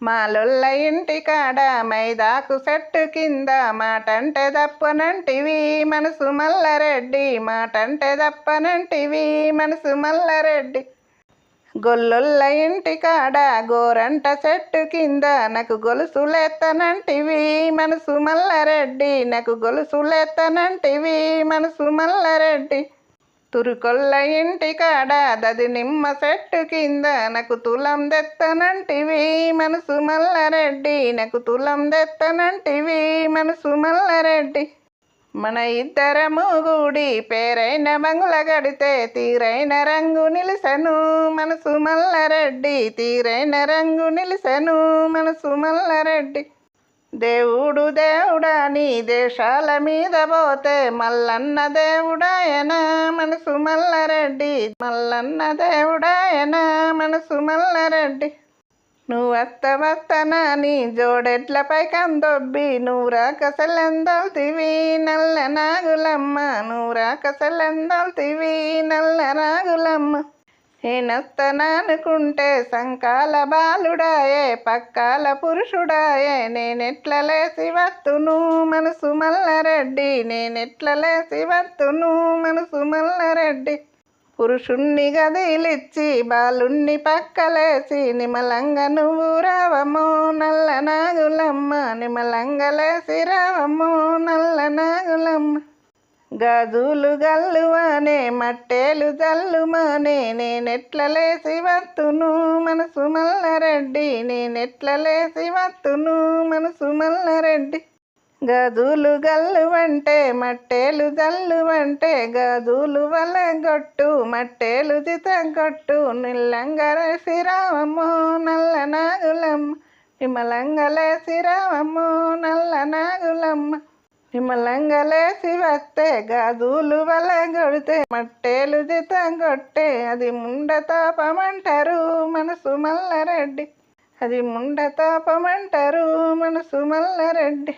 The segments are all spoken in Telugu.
మాలొల్ల ఇంటి కాడ మైదాకు చెట్టు కింద మాటంటే దప్పనంటివి మనసు మల్లరెడ్డి. మాటంటే దప్పనంటివి మనసు మల్లరెడ్డి. గొల్లొల్ల ఇంటి కాడ గోరంట చెట్టు కింద నాకు గొలుసులేత్తనంటివి మనసు మల్లరెడ్డి. నాకు గొలుసులేత్తనంటివి మనసు మల్లరెడ్డి. తురుకొల్ల ఇంటి కాడ దది నిమ్మ చెట్టు కింద నాకు తులం దెత్తనంటివి. మనసు మల్లారెడ్డి నాకు తులం దెత్తనంటివి. మనసు మల్లారెడ్డి. మన ఇద్దరము గూడి పేరైన బంగుల గడితే తీరైన రంగు నిలిసెను. మనసు మల్లారెడ్డి తీరైన రంగు నిలిసెను. మనసు మల్లారెడ్డి. దేవుడు దేవుడా నీ దేశాల మీద పోతే మల్లన్న దేవుడాయన మనసు మల్లరెడ్డి. మల్లన్న దేవుడాయన మనసు మల్లరెడ్డి. నువ్వు అత్త వస్తనా నీ జోడెట్లపై కందొబ్బి. నువ్వు రాకసలెందల్తివి నల్ల నాగులమ్మ. నువ్వు రాకసలెందల్తివి నల్ల నాగులమ్మ నేనొస్తననుకుంటే సంకాల బాలుడాయే పక్కాల పురుషుడాయే నేనెట్ల లేసి వత్తును మనసు మల్లరెడ్డి నేనెట్ల లేసి వత్తును మనసు మల్లరెడ్డి. పురుషుణ్ణి గదిలిచ్చి బాలుణ్ణి పక్కలేసి నిమలంగ నువ్వు రావము నల్ల నాగులమ్మ నిమలంగలేసి రావమ్మో గదులు గల్లువనే మట్టేలు జల్లుమనే నేనెట్ల లేసి వత్తును మనసు మల్లరెడ్డి నేనెట్ల లేసి వత్తును మనసు మల్లరెడ్డి. గదులు గల్లువంటే మట్టేలు జల్లువంటే గదులు వలగొట్టు మట్టేలు జితగొట్టు నిల్లంగరేసి రావమ్మో నల్ల నాగులమ్మ. విమలంగలేసి రావమ్మో నల్ల నాగులమ్మ. నిమ్మలంగలేసి వస్తే గాజులు కొడితే మట్టేలు జితం కొట్టే అది ముండతాపమంటారు మనసు మల్లారెడ్డి. అది ముండతాపమంటారు మనసు మల్లారెడ్డి.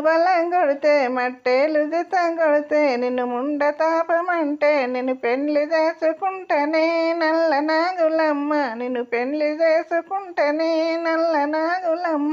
బలం కొడితే మట్టేలు జితం కొడితే నిన్ను ముండతాపమంటే నిన్ను పెళ్ళి చేసుకుంటేనే నల్ల నాగులమ్మ నిన్ను పెళ్ళి చేసుకుంటేనే నల్ల నాగులమ్మ